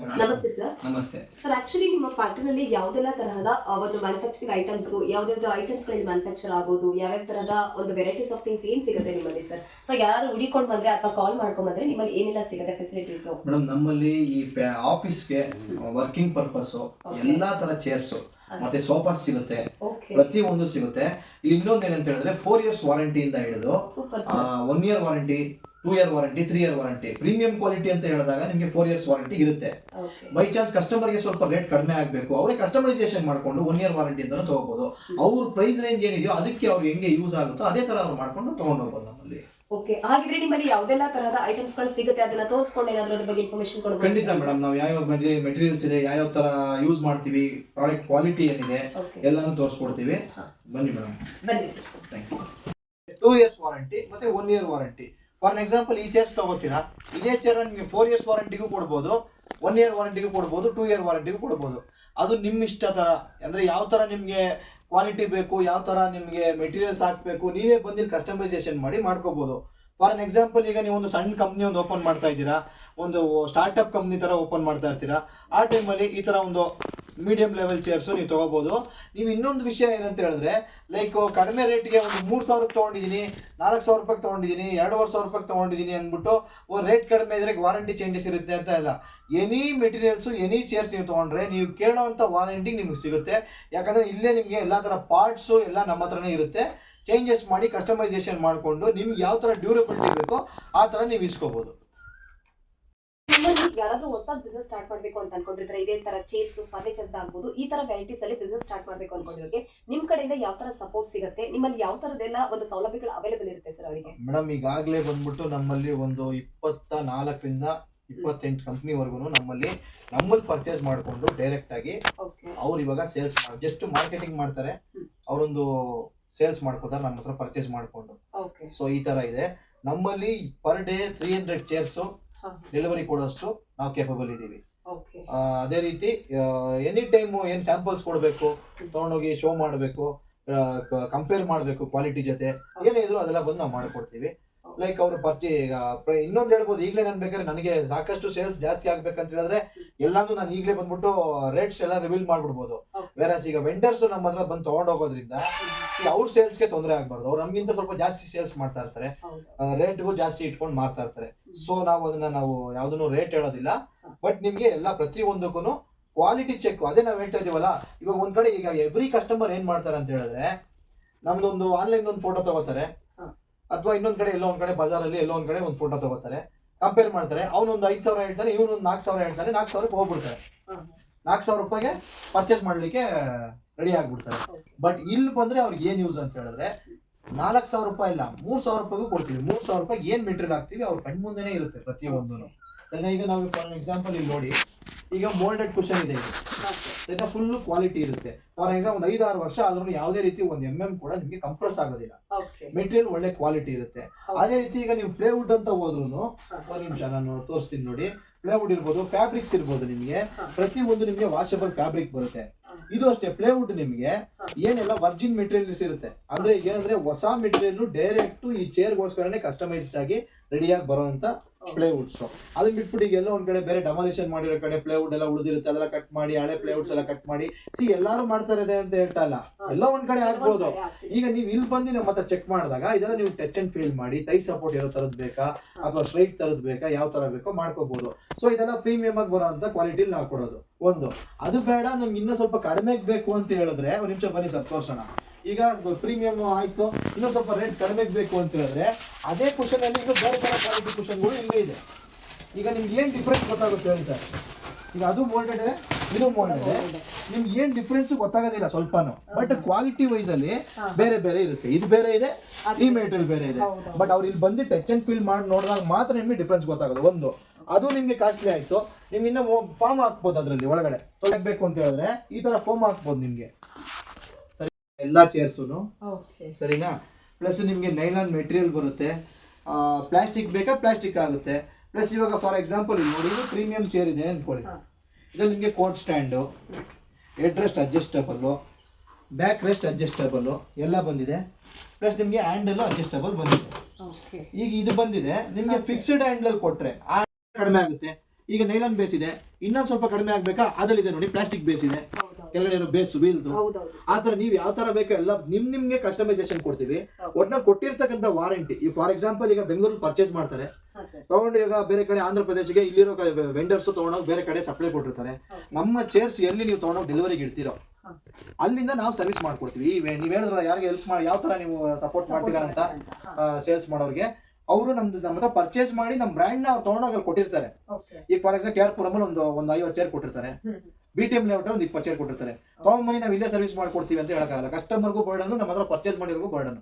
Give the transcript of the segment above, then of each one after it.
ನಮಸ್ತೆ ಸರ್ ನಮಸ್ತೆ. Sir actually ನಿಮ್ಮ ಫ್ಯಾಕ್ಟರಿನಲ್ಲಿ ಯಾವುದೆಲ್ಲ ತರಹದ ಒಂದು ಮ್ಯಾನುಫ್ಯಾಕ್ಚರಿಂಗ್ ಐಟಮ್ಸ್ ಯಾವ್ದಾವ್ದು ಐಟಮ್ಸ್ಗಳಲ್ಲಿ ಮ್ಯಾನುಫ್ಯಾಕ್ಚರ್ ಆಗೋದು ಯಾವ್ಯಾವ ತರಹದ ಒಂದು ವೆರೈಟೀಸ್ ಆಫ್ ಥಿಂಗ್ಸ್ ಏನ್ ಸಿಗುತ್ತೆ ನಿಮ್ಮಲ್ಲಿ ಸರ್ ಸೊ ಯಾರು ಹುಡಿಕೊಂಡು ಬಂದ್ರೆ ಅಥವಾ ಕಾಲ್ ಮಾಡ್ಕೊಂಡ್ ಬಂದ್ರೆ ನಿಮ್ಮಲ್ಲಿ ಏನೆಲ್ಲ ಸಿಗುತ್ತೆ ಫೆಸಿಲಿಟೀಸ್ ಮೇಡಮ್ ನಮ್ಮಲ್ಲಿ ಈ ಆಫೀಸ್ಗೆ ವರ್ಕಿಂಗ್ ಪರ್ಪಸ್. ಎಲ್ಲಾ ತರ ಚೇರ್ಸ್ ಮತ್ತೆ ಸೋಫಾಸ್ ಸಿಗುತ್ತೆ. ಪ್ರತಿ ಒಂದು ಸಿಗುತ್ತೆ. ಇಲ್ಲಿ ಇನ್ನೊಂದು ಏನಂತ ಹೇಳಿದ್ರೆ ಫೋರ್ ಇಯರ್ಸ್ ವಾರಂಟಿ ಇಂದ ಹಿಡಿದು one year warranty two year warranty three year warranty premium quality ಅಂತ ಹೇಳಿದಾಗ ನಿಮಗೆ ಫೋರ್ ಇಯರ್ಸ್ ವಾರಂಟಿ ಇರುತ್ತೆ. ಬೈ ಚಾನ್ಸ್ ಕಸ್ಟಮರ್ಗೆ ಸ್ವಲ್ಪ ರೇಟ್ ಕಡಿಮೆ ಆಗಬೇಕು. ಅವರೇ ಕಸ್ಟಮೈಸೇಷನ್ ಮಾಡ್ಕೊಂಡು ಒನ್ ಇಯರ್ ವಾರಂಟಿ ಅಂತ ತಗೋಬಹುದು ಅವ್ರ ಪ್ರೈಸ್ ರೇಂಜ್ ಏನಿದೆಯೋ ಅದಕ್ಕೆ ಅವ್ರಿಗೆ ಹೆಂಗೆ ಯೂಸ್ ಆಗುತ್ತೋ ಅದೇ ತರ ಅವ್ರು ಮಾಡ್ಕೊಂಡು ತಗೊಂಡು ಹೋಗ್ಬೋದು ನಮ್ಮಲ್ಲಿ. ಓಕೆ ಹಾಗಿದ್ರೆ ನಿಮ್ಮಲ್ಲಿ ಯಾವ್ದೆಲ್ಲ ತರಹದ ಐಟಮ್ಸ್ಗಳು ಸಿಗುತ್ತೆ? ಅದನ್ನ ತೋರಿಸ್ಕೊಂಡು ಏನಾದ್ರೂ ಅದ್ರ ಬಗ್ಗೆ ಇನ್ಫಾರ್ಮೇಶನ್ ಕೊಡಬಹುದು ಖಂಡಿತ ಮೇಡಮ್ ನಾವು ಯಾವ ಮೆಟೀರಿಯಲ್ಸ್ ಇದೆ ಯಾವ ತರ ಯೂಸ್ ಮಾಡ್ತೀವಿ ಪ್ರಾಡಕ್ಟ್ ಕ್ವಾಲಿಟಿ ಏನಿದೆ ಎಲ್ಲಾನು ತೋರಿಸ್ಕೊಡ್ತೀವಿ. ಬನ್ನಿ ಮೇಡಮ್ ಬನ್ನಿ sir thank you two years warranty ಮತ್ತೆ one year warranty for example ಈ ಚೇರ್ಸ್ ತಗೋತೀರಾ? ಇದೇ ಚೇರ್ ನಿಮಗೆ ಫೋರ್ ಇಯರ್ಸ್ ವಾರಂಟಿಗೂ ಕೊಡ್ಬೋದು ಒನ್ ಇಯರ್ ವಾರಂಟಿಗೂ ಕೊಡ್ಬೋದು ಟೂ ಇಯರ್ ವಾರಂಟಿಗೂ ಕೊಡ್ಬೋದು. ಅದು ನಿಮ್ಮ ಇಷ್ಟ ಥರ. ಅಂದರೆ ಯಾವ ಥರ ನಿಮಗೆ ಕ್ವಾಲಿಟಿ ಬೇಕು, ಯಾವ ಥರ ನಿಮಗೆ ಮೆಟೀರಿಯಲ್ಸ್ ಹಾಕಬೇಕು, ನೀವೇ ಬಂದಿಲ್ಲಿ ಕಸ್ಟಮೈಸೇಷನ್ ಮಾಡಿ ಮಾಡ್ಕೋಬೋದು. ಫಾರ್ ಅನ್ ಎಕ್ಸಾಂಪಲ್ ಈಗ ನೀವು ಒಂದು ಸಣ್ಣ ಕಂಪ್ನಿ ಒಂದು ಓಪನ್ ಮಾಡ್ತಾ ಇದ್ದೀರಾ, ಒಂದು ಸ್ಟಾರ್ಟಪ್ ಕಂಪ್ನಿ ಥರ ಓಪನ್ ಮಾಡ್ತಾ ಇರ್ತೀರಾ, ಆ ಟೈಮಲ್ಲಿ ಈ ಥರ ಒಂದು ಮೀಡಿಯಂ ಲೆವೆಲ್ ಚೇರ್ಸು ನೀವು ತಗೋಬಹುದು ನೀವು ಇನ್ನೊಂದು ವಿಷಯ ಏನಂತ ಹೇಳಿದ್ರೆ ಲೈಕ್ ಕಡಿಮೆ ರೇಟ್ಗೆ ಒಂದು ಮೂರು ಸಾವಿರಕ್ಕೆ ತೊಗೊಂಡಿದ್ದೀನಿ ನಾಲ್ಕು ಸಾವಿರ ರೂಪಾಯಿ ತೊಗೊಂಡಿದ್ದೀನಿ ಎರಡುವರೆ ಸಾವಿರ ರೂಪಾಯಿ ತೊಗೊಂಡಿದ್ದೀನಿ ಅಂದ್ಬಿಟ್ಟು ರೇಟ್ ಕಡಿಮೆ ಇದ್ರೆ ವಾರಂಟಿ ಚೇಂಜಸ್ ಇರುತ್ತೆ ಅಂತ ಇಲ್ಲ. ಎನಿ ಮೆಟೀರಿಯಲ್ಸು ಎನಿ ಚೇರ್ಸ್ ನೀವು ತೊಗೊಂಡ್ರೆ ನೀವು ಕೇಳೋವಂಥ ವಾರಂಟಿ ನಿಮ್ಗೆ ಸಿಗುತ್ತೆ. ಯಾಕಂದರೆ ಇಲ್ಲೇ ನಿಮಗೆ ಎಲ್ಲ ಥರ ಪಾರ್ಟ್ಸು ಎಲ್ಲ ನಮ್ಮ ಹತ್ರನೇ ಇರುತ್ತೆ. ಚೇಂಜಸ್ ಮಾಡಿ ಕಸ್ಟಮೈಸೇಷನ್ ಮಾಡಿಕೊಂಡು ನಿಮ್ಗೆ ಯಾವ ಥರ ಡ್ಯೂರಬಿಲಿಟಿ ಬೇಕೋ ಆ ಥರ ನೀವು ಇಸ್ಕೋಬೋದು. ನಿಮ್ಮಲ್ಲಿ ಯಾರಾದ್ರೂ ಹೊಸ ಬಿಸ್ನೆಸ್ ಸ್ಟಾರ್ಟ್ ಮಾಡ್ಬೇಕು ಅಂತ ಅನ್ಕೊಂಡಿರ್ತಾರೆ ಇದೇ ತರ ಚೇರ್ಸ್ ಫರ್ನಿಚರ್ಸ್ ಆಗ್ಬೋದು ಈ ತರ ವೆರೈಟೀಸ್ ಅಲ್ಲಿ ಬಿಸ್ನೆಸ್ ಸ್ಟಾರ್ಟ್ ಮಾಡ್ಬೇಕು ಅನ್ಕೊಂಡಿರೋರಿಗೆ ನಿಮ್ ಕಡೆಯಿಂದ ಯಾವ ತರ ಸಪೋರ್ಟ್ ಸಿಗುತ್ತೆ? ನಿಮ್ಮಲ್ಲಿ ಯಾವ ತರದೆಲ್ಲ ಒಂದು ಸೌಲಭ್ಯಗಳು ಅವೈಲೇಬಲ್ ಇರುತ್ತೆ ಸರ್ ಅವರಿಗೆ? ಮೇಡಮ್ ಈಗಾಗಲೇ ಬಂದ್ಬಿಟ್ಟು ನಮ್ಮಲ್ಲಿ ಒಂದು ಇಪ್ಪತ್ತ ನಾಲ್ಕರಿಂದ ಇಪ್ಪತ್ತೆಂಟು ಕಂಪ್ನಿವರೆಗೂ ನಮ್ಮಲ್ಲಿ ನಮ್ಮಲ್ಲಿ ಪರ್ಚೇಸ್ ಮಾಡಿಕೊಂಡು ಡೈರೆಕ್ಟ್ ಆಗಿ ಓಕೆ ಅವ್ರು ಇವಾಗ ಸೇಲ್ಸ್ ಮಾಡಿ ಜಸ್ಟ್ ಮಾರ್ಕೆಟಿಂಗ್ ಮಾಡ್ತಾರೆ. ಅವರೊಂದು ಸೇಲ್ಸ್ ಮಾಡ್ಕೊತಾರೆ ನಮ್ಮ ಹತ್ರ ಪರ್ಚೇಸ್ ಮಾಡಿಕೊಂಡು. ಓಕೆ ಸೊ ಈ ತರ ಇದೆ. ನಮ್ಮಲ್ಲಿ per day three hundred chairs delivery ಕೊಡೋಷ್ಟು ನಾವು ಕೇಪಬಲ್ ಇದ್ದೀವಿ. ಅದೇ ರೀತಿ ಎನಿ ಟೈಮ್ ಏನ್ ಸ್ಯಾಂಪಲ್ಸ್ ಕೊಡಬೇಕು ತಗೊಂಡೋಗಿ ಶೋ ಮಾಡಬೇಕು ಕಂಪೇರ್ ಮಾಡಬೇಕು ಕ್ವಾಲಿಟಿ ಜೊತೆ ಏನೇ ಇದ್ರು ಅದೆಲ್ಲ ಬಂದು ನಾವು ಮಾಡಿಕೊಡ್ತೀವಿ. ಲೈಕ್ ಅವರು ಪರ್ಚಿ ಈಗ ಇನ್ನೊಂದು ಹೇಳ್ಬೋದು ಈಗಲೇ ನಾನು ಬೇಕಾದ್ರೆ ನನಗೆ ಸಾಕಷ್ಟು ಸೇಲ್ಸ್ ಜಾಸ್ತಿ ಆಗ್ಬೇಕಂತ ಹೇಳಿದ್ರೆ ಎಲ್ಲಾನು ನಾನು ಈಗಲೇ ಬಂದ್ಬಿಟ್ಟು ರೇಟ್ಸ್ ಎಲ್ಲ ರಿವೀಲ್ ಮಾಡ್ಬಿಡ್ಬೋದು. ವೇರಸ್ ಈಗ ವೆಂಡರ್ಸ್ ನಮ್ಮ ಹತ್ರ ಬಂದು ತಗೊಂಡು ಹೋಗೋದ್ರಿಂದ ಈಗ ಅವ್ರ ಸೇಲ್ಸ್ಗೆ ತೊಂದರೆ ಆಗ್ಬಾರ್ದು. ಅವ್ರು ನಮ್ಗಿಂತ ಸ್ವಲ್ಪ ಜಾಸ್ತಿ ಸೇಲ್ಸ್ ಮಾಡ್ತಾ ಇರ್ತಾರೆ. ರೇಟ್ಗೂ ಜಾಸ್ತಿ ಇಟ್ಕೊಂಡು ಮಾರ್ತಾ ಇರ್ತಾರೆ. ಸೊ ನಾವು ಅದನ್ನ ನಾವು ಯಾವ್ದನ್ನು ರೇಟ್ ಹೇಳೋದಿಲ್ಲ. ಬಟ್ ನಿಮ್ಗೆ ಎಲ್ಲ ಪ್ರತಿ ಒಂದಕ್ಕೂ ಕ್ವಾಲಿಟಿ ಚೆಕ್ ಅದೇ ನಾವು ಹೇಳ್ತಾ ಇದೀವಲ್ಲ ಇವಾಗ ಒಂದ್ ಕಡೆ ಈಗ ಎವ್ರಿ ಕಸ್ಟಮರ್ ಏನ್ ಮಾಡ್ತಾರೆ ಅಂತ ಹೇಳಿದ್ರೆ ನಮ್ದೊಂದು ಆನ್ಲೈನ್ ಒಂದು ಫೋಟೋ ತಗೋತಾರೆ. ಅಥವಾ ಇನ್ನೊಂದ್ ಕಡೆ ಎಲ್ಲೋ ಒಂದ್ ಕಡೆ ಬಜಾರ್ ಅಲ್ಲಿ ಎಲ್ಲೋ ಒಂದ್ ಕಡೆ ಒಂದು ಫೋಟೋ ತಗೋತಾರೆ. ಕಂಪೇರ್ ಮಾಡ್ತಾರೆ. ಅವ್ನೊಂದು ಐದ್ ಸಾವಿರ ಹೇಳ್ತಾನೆ ಇವನೊಂದು ನಾಲ್ಕು ಸಾವಿರ ಹೇಳ್ತಾನೆ ನಾಲ್ಕು ಸಾವಿರಕ್ಕೆ ಹೋಗ್ಬಿಡ್ತಾರೆ. ನಾಲ್ಕು ಸಾವಿರ ರೂಪಾಯಿಗೆ ಪರ್ಚೇಸ್ ಮಾಡ್ಲಿಕ್ಕೆ ರೆಡಿ ಆಗ್ಬಿಡ್ತಾರೆ. ಬಟ್ ಇಲ್ಲಿ ಬಂದ್ರೆ ಅವ್ರಿಗೆ ಏನ್ ಯೂಸ್ ಅಂತ ಹೇಳಿದ್ರೆ, ನಾಲ್ಕು ಸಾವಿರ ರೂಪಾಯಿ ಇಲ್ಲ, ಮೂರ್ ಸಾವಿರ ರೂಪಾಯಿಗೂ ಕೊಡ್ತೀವಿ. ಮೂರ್ ಸಾವಿರ ರೂಪಾಯಿ ಏನ್ ಮೆಟೀರಿಯಲ್ ಹಾಕ್ತಿವಿ, ಅವ್ರ ಕಣ್ಮುಂದೆನೇ ಇರುತ್ತೆ ಪ್ರತಿಯೊಂದು ಸರಿನಾ ಈಗ ನಾವು ಫಾರ್ ಎಕ್ಸಾಂಪಲ್ ಇಲ್ಲಿ ನೋಡಿ ಈಗ ಮೋಲ್ಡೆಡ್ ಕ್ವಶನ್ ಇದೆ ಸರಿನಾ ಫುಲ್ ಕ್ವಾಲಿಟಿ ಇರುತ್ತೆ. ಫಾರ್ ಎಕ್ಸಾಂಪಲ್ ಒಂದು ಐದಾರು ವರ್ಷ ಆದ್ರೂ ಯಾವುದೇ ರೀತಿ ಒಂದು ಎಂ ಎಂ ಕೂಡ ನಿಮಗೆ ಕಂಪ್ರೆಸ್ ಆಗೋದಿಲ್ಲ. ಮೆಟೀರಿಯಲ್ ಒಳ್ಳೆ ಕ್ವಾಲಿಟಿ ಇರುತ್ತೆ. ಅದೇ ರೀತಿ ಈಗ ನೀವು ಪ್ಲೇವುಡ್ ಅಂತ ಹೋದ್ರು ಒಂದು ನಿಮಿಷ ನಾನು ತೋರಿಸ್ತೀನಿ ನೋಡಿ. ಪ್ಲೇವುಡ್ ಇರ್ಬೋದು ಫ್ಯಾಬ್ರಿಕ್ಸ್ ಇರ್ಬೋದು ನಿಮಗೆ. ಪ್ರತಿ ಒಂದು ನಿಮಗೆ ವಾಷಬಲ್ ಫ್ಯಾಬ್ರಿಕ್ ಬರುತ್ತೆ. ಇದು ಅಷ್ಟೇ ಪ್ಲೇವುಡ್ ನಿಮಗೆ. ಏನೆಲ್ಲ ವರ್ಜಿನ್ ಮೆಟೀರಿಯಲ್ಸ್ ಇರುತ್ತೆ. ಅಂದ್ರೆ ಏನಂದ್ರೆ ಹೊಸ ಮೆಟೀರಿಯಲ್ ಡೈರೆಕ್ಟ್ ಈ ಚೇರ್ಗೋಸ್ಕರನೇ ಕಸ್ಟಮೈಸ್ಡ್ ಆಗಿ ರೆಡಿಯಾಗಿ ಬರುವಂತ ಪ್ಲೇವುಡ್ಸ್ ಅದನ್ನ ಬಿಟ್ಬಿಟ್ಟು ಈಗ ಎಲ್ಲೋ ಒಂದ್ ಕಡೆ ಬೇರೆ ಡಮಾಲಿಷನ್ ಮಾಡಿರೋ ಕಡೆ ಪ್ಲೇವುಡ್ ಎಲ್ಲ ಉಳಿದಿರುತ್ತೆ ಅದೆಲ್ಲ ಕಟ್ ಮಾಡಿ ಹಳೆ ಪ್ಲೇವುಡ್ಸ್ ಎಲ್ಲ ಕಟ್ ಮಾಡಿ. ಸಿ ಎಲ್ಲಾರು ಮಾಡ್ತಾ ಇದೆ ಅಂತ ಹೇಳ್ತಾ ಇಲ್ಲ. ಎಲ್ಲ ಒಂದ್ ಕಡೆ ಆಗ್ಬೋದು. ಈಗ ನೀವು ಇಲ್ಲಿ ಬಂದು ನಮ್ಮ ಮತ್ತೆ ಚೆಕ್ ಮಾಡಿದಾಗ ಇದೆಲ್ಲ ನೀವು ಟಚ್ ಅಂಡ್ ಫೀಲ್ ಮಾಡಿ ಟೈ ಸಪೋರ್ಟ್ ಇರೋ ತರದ್ ಬೇಕಾ? ಅಥವಾ ಸ್ಟ್ರೈಟ್ ತರದ್ ಬೇಕಾ? ಯಾವ ತರ ಬೇಕೋ ಮಾಡ್ಕೋಬಹುದು ಸೊ ಇದೆಲ್ಲ ಪ್ರೀಮಿಯಂ ಆಗಿ ಬರೋಂತ ಕ್ವಾಲಿಟಿ ನಾವು ಕೊಡೋದು. ಒಂದು. ಅದು ಬೇಡ ನಮ್ಗೆ ಇನ್ನೂ ಸ್ವಲ್ಪ ಕಡಿಮೆ ಬೇಕು ಅಂತ ಹೇಳಿದ್ರೆ ಒಂದ್ ನಿಮಿಷ ಬನ್ನಿ ಸರ್ ತೋರ್ಸೋಣ. ಈಗ ಪ್ರೀಮಿಯಂ ಆಯ್ತು. ಇನ್ನೊಂದು ಸ್ವಲ್ಪ ರೇಟ್ ಕಡಿಮೆ ಬೇಕು ಅಂತ ಹೇಳಿದ್ರೆ ಅದೇ ಕ್ವಶನ್ ಅಲ್ಲಿ ಈಗ ಬೇರೆ ಬೇರೆ ಕ್ವಾಲಿಟಿ ಕುಷನ್ಗಳು ಇಲ್ಲೇ ಇದೆ. ಈಗ ನಿಮ್ಗೆ ಏನು ಡಿಫ್ರೆನ್ಸ್ ಗೊತ್ತಾಗುತ್ತೆ ಹೇಳಿ ಸರ್? ಈಗ ಅದು ಮೋಲ್ಡೆಡ್ ಇದು ಮೋಲ್ಡೆಡ್ ನಿಮ್ಗೆ ಏನ್ ಡಿಫ್ರೆನ್ಸ್ ಗೊತ್ತಾಗೋದಿಲ್ಲ ಸ್ವಲ್ಪನು. ಬಟ್ ಕ್ವಾಲಿಟಿ ವೈಸ್ ಅಲ್ಲಿ ಬೇರೆ ಬೇರೆ ಇರುತ್ತೆ. ಇದು ಬೇರೆ ಇದೆ ಈ ಮೆಟೀರಿಯಲ್ ಬೇರೆ ಇದೆ. ಬಟ್ ಅವ್ರು ಇಲ್ಲಿ ಬಂದು ಟಚ್ ಅಂಡ್ ಫೀಲ್ ಮಾಡಿ ನೋಡಿದಾಗ ಮಾತ್ರ ನಿಮಗೆ ಡಿಫ್ರೆನ್ಸ್ ಗೊತ್ತಾಗೋದು ಒಂದು. ಅದು ನಿಮ್ಗೆ ಕಾಸ್ಟ್ಲಿ ಆಯ್ತು. ನಿಮ್ಗೆ ಇನ್ನ ಫಾರ್ಮ್ ಹಾಕ್ಬೋದು ಅದರಲ್ಲಿ ಒಳಗಡೆ. ಬೇಕು ಅಂತ ಹೇಳಿದ್ರೆ ಈ ತರ ಫಾರ್ಮ್ ಹಾಕ್ಬೋದು ನಿಮ್ಗೆ. ಎಲ್ಲಾ ಚೇರ್ಸು ಸರಿನಾ? ಪ್ಲಸ್ ನಿಮಗೆ ನೈಲಾನ್ ಮೆಟೀರಿಯಲ್ ಬರುತ್ತೆ. ಪ್ಲಾಸ್ಟಿಕ್ ಬೇಕಾ? ಪ್ಲಾಸ್ಟಿಕ್ ಆಗುತ್ತೆ. ಪ್ಲಸ್ ಇವಾಗ ಫಾರ್ ಎಕ್ಸಾಂಪಲ್ ನೋಡಿ ಇದು ಪ್ರೀಮಿಯಂ ಚೇರ್ ಇದೆ ಅಂದ್ಕೊಳ್ಳಿ. ಇದು ನಿಮಗೆ coat stand head rest adjustable back rest adjustable ಎಲ್ಲ ಬಂದಿದೆ. ಪ್ಲಸ್ ನಿಮಗೆ ಹ್ಯಾಂಡಲ್ಲು ಅಡ್ಜಸ್ಟಬಲ್ ಬಂದಿದೆ. ಈಗ ಇದು ಬಂದಿದೆ. ನಿಮಗೆ ಫಿಕ್ಸ್ಡ್ ಹ್ಯಾಂಡಲ್ ಕೊಟ್ರೆ ಆ ಕಡಿಮೆ ಆಗುತ್ತೆ. ಈಗ ನೈಲಾನ್ ಬೇಸ್ ಇದೆ. ಇನ್ನೊಂದ್ ಸ್ವಲ್ಪ ಕಡಿಮೆ ಆಗಬೇಕಾ? ಅದಲ್ಲಿದೆ ನೋಡಿ ಪ್ಲಾಸ್ಟಿಕ್ ಬೇಸ್ ಇದೆ. ಕೆಳಗಡೆ ಬೇಸ್ ಬೀಳ್ದು. ಹೌದೌದು ಆ ತರ ನೀವು ಯಾವ ತರ ಬೇಕೋ ಎಲ್ಲ ನಿಮ್ ನಿಮ್ಗೆ ಕಸ್ಟಮೈಸೇಷನ್ ಕೊಡ್ತೀವಿ. ಒಟ್ನಲ್ಲಿ ಕೊಟ್ಟಿರ್ತಕ್ಕಂಥ ವಾರಂಟಿ ಈ ಫಾರ್ ಎಕ್ಸಾಂಪಲ್ ಈಗ ಬೆಂಗಳೂರು ಪರ್ಚೇಸ್ ಮಾಡ್ತಾರೆ. ಹಾ ಸರ್. ತಗೊಂಡು ಈಗ ಬೇರೆ ಕಡೆ ಆಂಧ್ರ ಪ್ರದೇಶಕ್ಕೆ ಇಲ್ಲಿರೋ ವೆಂಡರ್ಸ್ ತಗೊಂಡೋಗಿ ಬೇರೆ ಕಡೆ ಸಪ್ಲೈ ಕೊಟ್ಟಿರ್ತಾರೆ. ನಮ್ಮ ಚೇರ್ಸ್ ಎಲ್ಲಿ ನೀವು ತಗೊಂಡೋಗಿ ಡೆಲಿವರಿಗೆ ಇಡ್ತೀರೋ ಹಾ. ಅಲ್ಲಿಂದ ನಾವು ಸರ್ವಿಸ್ ಮಾಡ್ಕೊಡ್ತೀವಿ. ಈ ವೇ- ನೀವ್ ಹೇಳಿದ್ರಲ್ಲ ಯಾರಿಗೆ ಹೆಲ್ಪ್ ಮಾಡಿ ಯಾವ ತರ ನೀವು ಸಪೋರ್ಟ್ ಮಾಡ್ತೀರಾ ಅಂತ ಸೇಲ್ಸ್ ಮಾಡೋರಿಗೆ. ಅವರು ನಮ್ದು ನಮ್ಮ ಹತ್ರ ಪರ್ಚೇಸ್ ಮಾಡಿ ನಮ್ಮ ಬ್ರ್ಯಾಂಡ್ನ ಅವ್ರು ತಗೊಂಡೋಗಿ ಅಲ್ಲಿ ಕೊಟ್ಟಿರ್ತಾರೆ. ಓಕೆ. ಈಗ ಫಾರ್ ಎಕ್ಸಾಂಪಲ್ ಕೆ ಆರ್ ಪುರಮಲ್ಲಿ ಒಂದು ಒಂದು ಐವತ್ತು ಚೇರ್ ಕೊಟ್ಟಿರ್ತಾರೆ. ಬಿ ಟಿ ಎಂ ಲೇಔಟ್ ಒಂದು ಇಪ್ಪತ್ತು ಚೇರ್ ಕೊಟ್ಟಿರ್ತಾರೆ. ಮನಿ ನಾವು ಇಲ್ಲೇ ಸರ್ವಿಸ್ ಮಾಡ್ಕೊಡ್ತೀವಿ ಅಂತ ಹೇಳಕ್ಕಾಗಲ್ಲ. ಕಸ್ಟಮರ್ಗೂ ಬರ್ಡನ್ ನಮ್ಮ ಹತ್ರ ಪರ್ಚೇಸ್ ಮಾಡಿರೋರ್ಗೂ ಬರ್ಡನ್.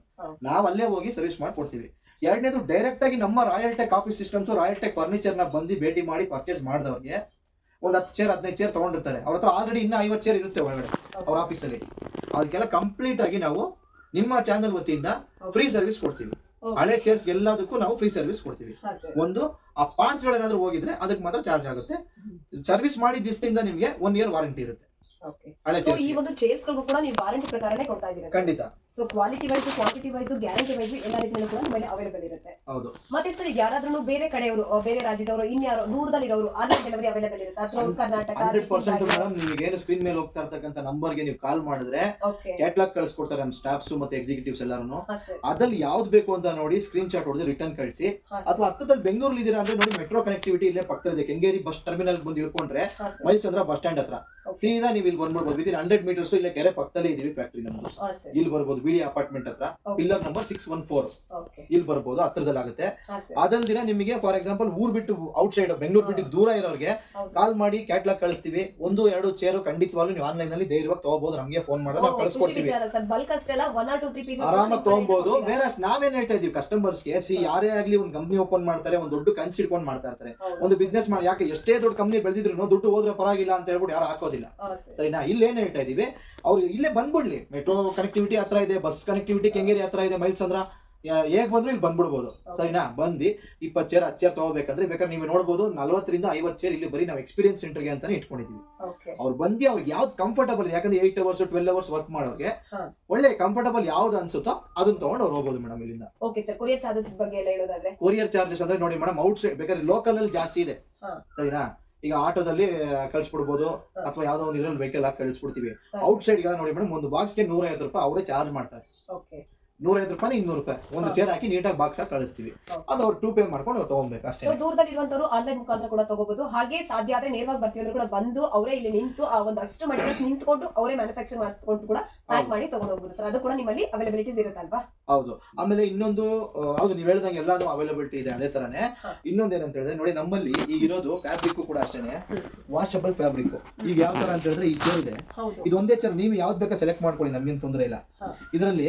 ನಾವು ಅಲ್ಲೇ ಹೋಗಿ ಸರ್ವಿಸ್ ಮಾಡ್ಕೊಡ್ತೀವಿ. ಎರಡನೇದು ಡೈರೆಕ್ಟ್ ಆಗಿ ನಮ್ಮ royal tech office systems royal tech ಫರ್ನಿಚರ್ನ ಬಂದು ಭೇಟಿ ಮಾಡಿ ಪರ್ಚೇಸ್ ಮಾಡಿದವ್ರಿಗೆ ಒಂದು ಹತ್ತು ಚೇರ್ ಹದಿನೈದು ಚೇರ್ ತಗೊಂಡಿರ್ತಾರೆ. ಅವ್ರ ಹತ್ರ ಆಲ್ರೆಡಿ ಇನ್ನೂ ಐವತ್ತು ಚೇರ್ ಇರುತ್ತೆ ಒಳಗಡೆ ಅವ್ರ ಆಫೀಸಲ್ಲಿ ಅದಕ್ಕೆಲ್ಲ ಕಂಪ್ಲೀಟ್ ಆಗಿ ನಾವು ನಿಮ್ಮ ಚಾನಲ್ ವತಿಯಿಂದ ಫ್ರೀ ಸರ್ವಿಸ್ ಕೊಡ್ತೀವಿ. ಹಳೆ ಚೇರ್ಸ್ ಎಲ್ಲದಕ್ಕೂ ನಾವು ಫ್ರೀ ಸರ್ವಿಸ್ ಕೊಡ್ತೀವಿ. ಒಂದು ಆ ಪಾರ್ಟ್ಸ್ ಗಳೇನಾದ್ರೂ ಹೋಗಿದ್ರೆ ಅದಕ್ಕೆ ಮಾತ್ರ ಚಾರ್ಜ್ ಆಗುತ್ತೆ. ಸರ್ವಿಸ್ ಮಾಡಿ ದಿಸ್ತಿಂದ ನಿಮಗೆ ಒನ್ ಇಯರ್ ವಾರಂಟಿ ಇರುತ್ತೆ. ಓಕೆ ಹಳೆ ಸೊ ಈ ಒಂದು ಚೇರ್ಸ್ಗಳು ಕೂಡ ನೀವು ವಾರಂಟಿ ಪ್ರಕಾರನೇ ಕೊಡ್ತಾ ಇದ್ದೀರಾ ಖಂಡಿತ. So quality wise quantity wise guarantee wise ಎಲ್ಲ ರೀತಿಯಲ್ಲೂ ಕೂಡ ನಿಮ್ಮಲ್ಲಿ ಅವೈಲೇಬಲ್ ಇರುತ್ತೆ. ಹೌದು. ಮತ್ತೆ ಸರ್ ಯಾರಾದ್ರೂ ಬೇರೆ ಕಡೆಯವರು ಅಹ್, ಬೇರೆ ರಾಜ್ಯದವರು ಇನ್ಯಾರೋ ದೂರದಲ್ಲಿರೋರು ಅಲ್ಲಿ ಡೆಲಿವರಿ ಅವೈಲೇಬಲ್ ಇರುತ್ತೆ. ಅಥವಾ ಕರ್ನಾಟಕ ಹಂಡ್ರೆಡ್ ಪರ್ಸೆಂಟ್ ಮೇಡಮ್ ನಿಮಗೆ ಏನು ಸ್ಕ್ರೀನ್ ಮೇಲೆ ಹೋಗ್ತಾ ಇರತಕ್ಕಂತ ನಂಬರ್ಗೆ ನೀವು ಕಾಲ್ ಮಾಡಿದ್ರೆ ಓಕೆ ಕ್ಯಾಟ್ಲಾಗ್ ಕಳಿಸ್ಕೊಡ್ತಾರೆ ನಮ್ಮ ಸ್ಟಾಫ್ಸ್ ಮತ್ತೆ ಎಕ್ಸಿಕ್ಯೂಟಿವ್ಸ್ ಎಲ್ಲಾರು ಹಾ ಸರ್ ಅದ್ರಲ್ಲಿ ಯಾವ್ದು ಬೇಕು ಅಂತ ನೋಡಿ ಸ್ಕ್ರೀನ್ ಶಾಟ್ ಹೊಡೆದು ರಿಟರ್ನ್ ಕಳಿಸಿ. ಹಾ ಸರ್ ಅಥವಾ ಹತ್ತದಲ್ಲಿ ಬೆಂಗಳೂರಲ್ಲಿ ಇದೀರಾ ಅಂದ್ರೆ ನೋಡಿ ಮೆಟ್ರೋ ಕನೆಕ್ಟಿವಿಟಿ ಇಲ್ಲೇ ಪಕ್ಕದ ಕೆಂಗೇರಿ ಬಸ್ ಟರ್ಮಿನಲ್ ಬಂದು ಇಳ್ಕೊಂಡ್ರೆ ಹಾ ಸರ್ ಮೈಲ್ಸ್ ಬಸ್ ಸ್ಟ್ಯಾಂಡ್ ಹತ್ರ. Okay. ಸೀದಾ ನೀವು ಇಲ್ಲಿ ಬಂದ್ಬಿಡ್ಬೋದು. ವಿತಿನ್ ಹಂಡ್ರೆಡ್ ಮೀಟರ್ಸ್ ಇಲ್ಲ ಕೆರೆ ಪಕ್ಕದಲ್ಲೇ ಇದೀವಿ ಫ್ಯಾಕ್ಟ್ರಿ ನಮ್ದು. ಇಲ್ಲಿ ಬರ್ಬೋದು ಬಿಡಿ ಅಪಾರ್ಟ್ಮೆಂಟ್ ಹತ್ರ. Pillar number six one four ಇಲ್ಲಿ ಬರ್ಬೋದು ಹತ್ರದಲ್ಲಿ ಆಗುತ್ತೆ ಸರ್. ನಿಮಗೆ ಫಾರ್ ಎಕ್ಸಾಂಪಲ್ ಊರ್ ಬಿಟ್ಟು ಔಟ್ ಸೈಡ್ ಬೆಂಗಳೂರು ಬಿಟ್ಟು ದೂರ ಇರೋರಿಗೆ ಕಾಲ್ ಮಾಡಿ ಕ್ಯಾಟ್ಲಾಗ್ ಕಳಿಸ್ತೀವಿ. ಒಂದು ಎರಡು ಚೇರು ಖಂಡಿತವಾಗ್ಲೂ ನೀವು ಆನ್ಲೈನ್ನಲ್ಲಿ ಧೈರ್ಯವಾಗಿ ತಗೋಬಹುದು ನಮಗೆ ಫೋನ್ ಮಾಡೋದು ನಾವು ಕಳಿಸ್ಕೊಡ್ತೀವಿ. ಆರಾಮಾಗಿ ತಗೊಬಹುದು ಬೇರೆ ನಾವೇನ್ ಹೇಳ್ತಾ ಇದೀವಿ ಕಸ್ಟಮರ್ಸ್ಗೆ ಸಿ ಯಾರೇ ಆಗ್ಲಿ ಒಂದು ಕಂಪನಿ ಓಪನ್ ಮಾಡ್ತಾರೆ ಒಂದು ದೊಡ್ಡ ಕನ್ಸ್ ಇಟ್ಕೊಂಡು ಮಾಡ್ತಾ ಇರ್ತಾರೆ. ಒಂದು ಬಿಸ್ನೆಸ್ ಮಾಡಿ ಯಾಕೆ ಎಷ್ಟೇ ದೊಡ್ಡ ಕಂಪನಿ ಬೆಳೆದಿದ್ರು ದುಡ್ಡು ಹೋದ್ರೆ ಪರವಾಗಿಲ್ಲ ಅಂತ ಹೇಳ್ಬಿಟ್ಟು ಯಾರು ಹಾಕೋದಿಲ್ಲ. ಸರಿನಾ? ಇಲ್ಲಿ ಏನ್ ಹೇಳ್ತಾ ಇದೀವಿ? ಅವ್ರು ಇಲ್ಲೇ ಬಂದ್ಬಿಡ್ಲಿ. ಮೆಟ್ರೋ ಕನೆಕ್ಟಿವಿಟಿ ಹತ್ರ ಇದೆ ಬಸ್ ಕನೆಕ್ಟಿವಿಟಿ ಕೆಂಗೇರಿ ಹತ್ರ ಇದೆ ಮೈಲ್ಸ್ ಅಂದ್ರ ಯಾ- ಹೇಗ್ ಬಂದ್ರು ಇಲ್ಲಿ ಬಂದ್ಬಿಡ್ಬೋದು. ಸರಿನಾ? ಬಂದು ಇಪ್ಪತ್ತು ಚೇರ್ ಹತ್ತು ಚೇರ್ ತಗೋಬೇಕಂದ್ರೆ ಬೇಕಾದ್ರೆ ನೀವು ನೋಡ್ಬೋದು. ನಲ್ವತ್ತರಿಂದ ಐವತ್ತು ಚೇರ್ ಇಲ್ಲಿ ಬರೀ ನಾವು ಎಕ್ಸ್ಪೀರಿಯನ್ಸ್ ಸೆಂಟರ್ಗೆ ಅಂತಾನೆ ಇಟ್ಕೊಂಡಿದೀವಿ. ಅವ್ರು ಬಂದು ಅವ್ರಿಗೆ ಯಾವ್ದು ಕಂಫರ್ಟಬಲ್ ಯಾಕಂದ್ರೆ eight hours twelve hours work ಮಾಡೋಕೆ ಒಳ್ಳೆ ಕಂಫರ್ಟಬಲ್ ಯಾವ್ದು ಅನ್ಸುತ್ತೋ ಅದನ್ನ ತಗೊಂಡು ಅವ್ರು ಹೋಗ್ಬೋದು ಮೇಡಮ್ ಇಲ್ಲಿಂದ. ಓಕೆ ಸರ್ ಕೊರಿಯರ್ ಚಾರ್ಜಸ್ ಬಗ್ಗೆ ಎಲ್ಲ ಹೇಳೋದಾದ್ರೆ? ಕೊರಿಯರ್ ಚಾರ್ಜಸ್ ಅಂದ್ರೆ ನೋಡಿ ಮೇಡಮ್ ಔಟ್ ಸೈಡ್ ಬೇಕಾದ್ರೆ ಲೋಕಲ್ ಅಲ್ಲಿ ಜಾಸ್ತಿ ಇದೆ. ಸರಿನಾ? ಈಗ ಆಟೋದಲ್ಲಿ ಕಳ್ಸಿಬಿಡ್ಬೋದು. ಅಥವಾ ಯಾವ್ದೋ ಒಂದು ಇದ್ರಲ್ಲಿ ವೆಹಿಕಲ್ ಹಾಕಿ ಕಳಿಸ್ಬಿಡ್ತೀವಿ. ಔಟ್ ಸೈಡ್ ನೋಡಿ ಮೇಡಮ್ ಒಂದು ಬಾಕ್ಸ್ಗೆ ನೂರ ಐವತ್ತು ರೂಪಾಯಿ ಅವರೇ ಚಾರ್ಜ್ ಮಾಡ್ತಾರೆ. ಓಕೆ ನೂರ ಐವತ್ತು ರೂಪಾಯಿ ಇನ್ನೂರು ರೂಪಾಯಿ. ಒಂದು. ಚೇರ್ ಹಾಕಿ ನೀಟಾಗಿ ಬಾಕ್ಸ್ ಹಾಕಿ ಕಳಿಸ್ತೀವಿ. ಅದು ಅವ್ರು ಟೂ ಪೇ ಮಾಡ್ಕೊಂಡು ತಗೊಬೇಕು ಅಷ್ಟೇ. ದೂರದಲ್ಲಿ ಇರುವಂತವ್ರು ಆನ್ಲೈನ್ ಮುಖಾಂತರ ಕೂಡ ತಗೋಬಹುದು ಹಾಗೆ ಸಾಧ್ಯ ಆದ್ರೆ ನೇರವಾಗಿ ಬರ್ತೀವಿ ಅಂದ್ರೆ ಕೂಡ ಬಂದು ಅವರೇ ಇಲ್ಲಿ ನಿಂತು ಆ ಒಂದು ಅಷ್ಟು ಮಟೀರಿಯಲ್ಸ್ ನಿಂತ್ಕೊಂಡು ಅವರೇ ಮ್ಯಾನುಫ್ಯಾಕ್ಚರ್ ಮಾಡಿಸ್ಕೊಂಡು ಕೂಡ ಪ್ಯಾಕ್ ಮಾಡಿ ತಗೊಂಡು ಹೋಗ್ಬೋದು ಸರ್ ಅದು ಕೂಡ ನಿಮ್ಮಲ್ಲಿ ಅವೈಲಬಿಲಿಟೀಸ್ ಇರುತ್ತಲ್ವಾ? ಹೌದು. ಆಮೇಲೆ ಇನ್ನೊಂದು ಹೌದು ನೀವು ಹೇಳ್ದಂಗೆ ಎಲ್ಲಾನು ಅವೈಲಬಿಲಿಟಿ ಇದೆ ಅದೇ ತರನೇ. ಇನ್ನೊಂದು ಏನಂತ ಹೇಳಿದ್ರೆ ನೋಡಿ ನಮ್ಮಲ್ಲಿ ಈಗ ಇರೋದು ಫ್ಯಾಬ್ರಿಕ್ ಕೂಡ ಅಷ್ಟೇನೆ. ವಾಷಬಲ್ ಫ್ಯಾಬ್ರಿಕ್ ಈಗ ಯಾವ ತರ ಅಂತ ಹೇಳಿದ್ರೆ ಈ ಚೇರ್ ಇದೆ. ಇದೊಂದೇ ಚೇರ್ ನೀವು ಯಾವ್ದು ಬೇಕಾ ಸೆಲೆಕ್ಟ್ ಮಾಡ್ಕೊಳ್ಳಿ ನಮ್ಗೇನು ತೊಂದರೆ ಇಲ್ಲ. ಇದರಲ್ಲಿ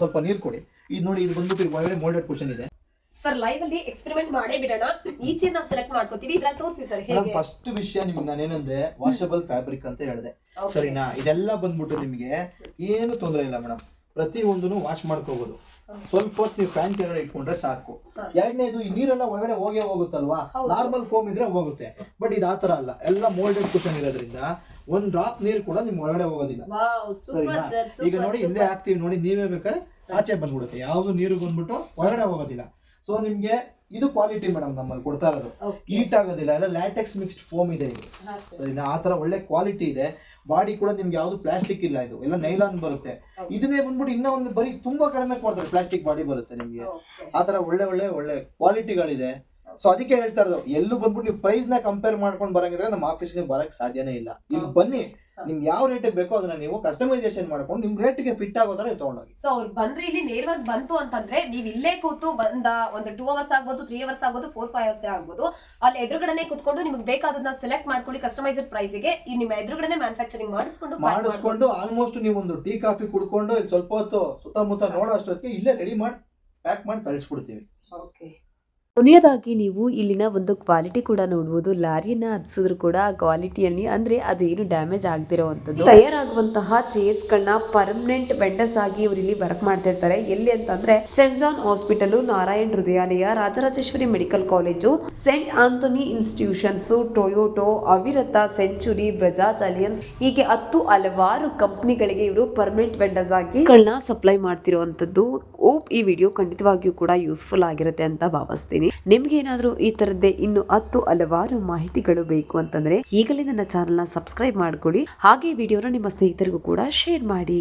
ಸ್ವಲ್ಪ ನೀರು ಕೊಡಿ. ಇದು ನೋಡಿ ಇದು ಬಂದ್ಬಿಟ್ಟು ಮೋಲ್ಡೆಡ್ ಕ್ವಶನ್ ಇದೆ. ಸರ್ ಲೈವ್ ಅಲ್ಲಿ ಎಕ್ಸ್ಪೆರಿಮೆಂಟ್ ಮಾಡೇ ಬಿಡೋಣ. ಈ ಚೇರ್ ನಾವು ಸೆಲೆಕ್ಟ್ ಮಾಡ್ಕೋತೀವಿ. ಇದ್ರಲ್ಲಿ ತೋರಿಸಿ ಸರ್ ಹೇಗೆ? ಫಸ್ಟ್ ವಿಷಯ ನಿಮ್ಗೆ ನಾನೇನಂದ್ರೆ ವಾಷಬಲ್ ಫ್ಯಾಬ್ರಿಕ್ ಅಂತ ಹೇಳಿದೆ. ಸರಿನಾ? ಇದೆಲ್ಲ ಬಂದ್ಬಿಟ್ಟು ನಿಮಗೆ ಏನು ತೊಂದರೆ ಇಲ್ಲ ಮೇಡಮ್ ಪ್ರತಿ ಒಂದನ್ನು ವಾಶ್ ಮಾಡ್ಕೋಬಹುದು. ಸ್ವಲ್ಪ ಹೊತ್ತು ನೀವು ಫ್ಯಾನ್ ಕೆಳಗಡೆ ಇಟ್ಕೊಂಡ್ರೆ ಸಾಕು. ಎರಡನೇದು ಈ ನೀರೆಲ್ಲ ಒಳಗಡೆ ಹೋಗೇ ಹೋಗುತ್ತಲ್ವಾ. ನಾರ್ಮಲ್ ಫೋಮ್ ಇದ್ರೆ ಹೋಗುತ್ತೆ. ಬಟ್ ಇದು ಆತರ ಅಲ್ಲ. ಎಲ್ಲ ಮೋಲ್ಡೆಡ್ ಕ್ವಶನ್ ಇರೋದ್ರಿಂದ ಒಂದ್ ಡ್ರಾಪ್ ನೀರು ಕೂಡ ನಿಮ್ ಒಳಗಡೆ ಹೋಗೋದಿಲ್ಲ. ವಾವ್ ಸೂಪರ್ ಸರಿನಾ? ಸರ್ ಈಗ ನೋಡಿ ಇಲ್ಲೇ ಹಾಕ್ತಿವಿ ನೋಡಿ ನೀವೇ ಬೇಕಾದ್ರೆ ಆಚೆ ಬಂದ್ಬಿಡುತ್ತೆ. ಯಾವ್ದು ನೀರು ಬಂದ್ಬಿಟ್ಟು ಹೊರಗಡೆ ಹೋಗೋದಿಲ್ಲ. ಸೊ ನಿಮ್ಗೆ ಇದು ಕ್ವಾಲಿಟಿ ಮೇಡಮ್ ನಮ್ಮಲ್ಲಿ ಕೊಡ್ತಾ ಇರೋದು. ಹೀಟ್ ಆಗೋದಿಲ್ಲ ಎಲ್ಲ ಲ್ಯಾಟೆಕ್ಸ್ ಮಿಕ್ಸ್ಡ್ ಫೋಮ್ ಇದೆ ಇದು. ಸರಿನಾ? ಆ ತರ ಒಳ್ಳೆ ಕ್ವಾಲಿಟಿ ಇದೆ. ಬಾಡಿ ಕೂಡ ನಿಮ್ಗೆ ಯಾವ್ದು ಪ್ಲಾಸ್ಟಿಕ್ ಇಲ್ಲ ಇದು. ಎಲ್ಲ ನೈಲಾನ್ ಬರುತ್ತೆ. ಇದನ್ನೇ ಬಂದ್ಬಿಟ್ಟು ಇನ್ನೂ ಒಂದು ಬರೀ ತುಂಬಾ ಕಡಿಮೆ ಕೊಡ್ತಾರೆ. ಪ್ಲಾಸ್ಟಿಕ್ ಬಾಡಿ ಬರುತ್ತೆ ನಿಮ್ಗೆ. ಆ ತರ ಒಳ್ಳೆ ಒಳ್ಳೆ ಒಳ್ಳೆ ಕ್ವಾಲಿಟಿಗಳಿದೆ ಸೊ ಅದಕ್ಕೆ ಹೇಳ್ತಾ ಇರೋದು ಎಲ್ಲೂ ಬಂದ್ಬಿಟ್ಟು ನೀವು ಪ್ರೈಸ್ನ ಕಂಪೇರ್ ಮಾಡ್ಕೊಂಡು ಬರಂಗಿದ್ರೆ ನಮ್ಮ ಆಫೀಸ್ಗೆ ಬರಕ್ ಸಾಧ್ಯನೇ ಇಲ್ಲ. ಇಲ್ಲಿ ಬನ್ನಿ ನಿಮ್ಗೆ ಯಾವ ರೇಟ್ ಬೇಕೋ ಅದನ್ನ ನೀವು ಕಸ್ಟಮೈಸೇಷನ್ ಮಾಡ್ಕೊಂಡು ನಿಮ್ ರೇಟ್ಗೆ ಫಿಟ್ ಆಗೋ ತರ ತಗೊಂಡೋಗಿ. ಸೊ ಅವ್ರು ಬಂದ್ರೆ ಇಲ್ಲಿ ನೇರವಾಗಿ ಬಂತು ಅಂತಂದ್ರೆ ನೀವ್ ಇಲ್ಲೇ ಕೂತು ಬಂದ ಒಂದು ಟೂ ಅವರ್ಸ್ ಆಗ್ಬೋದು ತ್ರೀ ಅವರ್ಸ್ ಆಗ್ಬೋದು ಫೋರ್ ಫೈವ್ ಅವರ್ಸ್ ಆಗ್ಬೋದು ಅಲ್ಲಿ ಎದುರುಗಡೆ ಕೂತ್ಕೊಂಡು ನಿಮ್ಗೆ ಬೇಕಾದನ್ನ ಸೆಲೆಕ್ಟ್ ಮಾಡ್ಕೊಳ್ಳಿ ಕಸ್ಟಮೈಸ್ಡ್ ಪ್ರೈಸ್ಗೆ ಈ ನಿಮ್ಮ ಎದುರುಗಡೆ ಮ್ಯಾನುಫ್ಯಾಕ್ಚರಿಂಗ್ ಮಾಡಿಸ್ಕೊಂಡು ಮಾಡಿಸ್ಕೊಂಡು ಆಲ್ಮೋಸ್ಟ್ ನೀವು ಒಂದು ಟೀ ಕಾಫಿ ಕುಡ್ಕೊಂಡು ಇಲ್ಲಿ ಸ್ವಲ್ಪ ಹೊತ್ತು ಸುತ್ತಮುತ್ತ ನೋಡೋ ಅಷ್ಟೊತ್ತಿಗೆ ಇಲ್ಲೇ ರೆಡಿ ಮಾಡಿ ಪ್ಯಾಕ್ ಮಾಡಿ ಕಳಿಸ್ಬಿಡ್ತೀವಿ. Okay. ಕೊನೆಯದಾಗಿ ನೀವು ಇಲ್ಲಿನ ಒಂದು ಕ್ವಾಲಿಟಿ ಕೂಡ ನೋಡ್ಬೋದು. ಲಾರಿಯನ್ನ ಹತ್ಸಿದ್ರು ಕೂಡ ಆ ಕ್ವಾಲಿಟಿಯಲ್ಲಿ ಅಂದ್ರೆ ಅದು ಏನು ಡ್ಯಾಮೇಜ್ ಆಗದಿರೋವಂಥದ್ದು. ತಯಾರಾಗುವಂತಹ ಚೇರ್ಸ್ಗಳನ್ನ ಪರ್ಮನೆಂಟ್ ವೆಂಡರ್ಸ್ ಆಗಿ ಇವರು ಇಲ್ಲಿ ವರ್ಕ್ ಮಾಡ್ತಿರ್ತಾರೆ. ಎಲ್ಲಿ ಅಂತಂದ್ರೆ Saint John hospital Narayan Hrudayalaya, Rajarajeshwari medical college Saint Anthony institutions Toyota Avirata Century Bajaj Allianz ಹೀಗೆ ಹತ್ತು ಹಲವಾರು ಕಂಪ್ನಿಗಳಿಗೆ ಇವರು ಪರ್ಮನೆಂಟ್ ವೆಂಡರ್ಸ್ ಆಗಿ ಗಳನ್ನ ಸಪ್ಲೈ ಮಾಡ್ತಿರುವಂತದ್ದು ಓಪ್ ಈ ವಿಡಿಯೋ ಖಂಡಿತವಾಗಿಯೂ ಕೂಡ ಯೂಸ್ಫುಲ್ ಆಗಿರುತ್ತೆ ಅಂತ ಭಾವಿಸ್ತೀನಿ. ಇದ್ದೀನಿ ನಿಮ್ಗೆ ಏನಾದರೂ ಈ ತರದ್ದೇ ಇನ್ನು ಹತ್ತು ಹಲವಾರು ಮಾಹಿತಿಗಳು ಬೇಕು ಅಂತಂದ್ರೆ ಈಗಲೇ ನನ್ನ ಚಾನಲ್ನ ಸಬ್ಸ್ಕ್ರೈಬ್ ಮಾಡ್ಕೊಳ್ಳಿ ಹಾಗೆ ವಿಡಿಯೋನ ನಿಮ್ಮ ಸ್ನೇಹಿತರಿಗೂ ಕೂಡ ಶೇರ್ ಮಾಡಿ.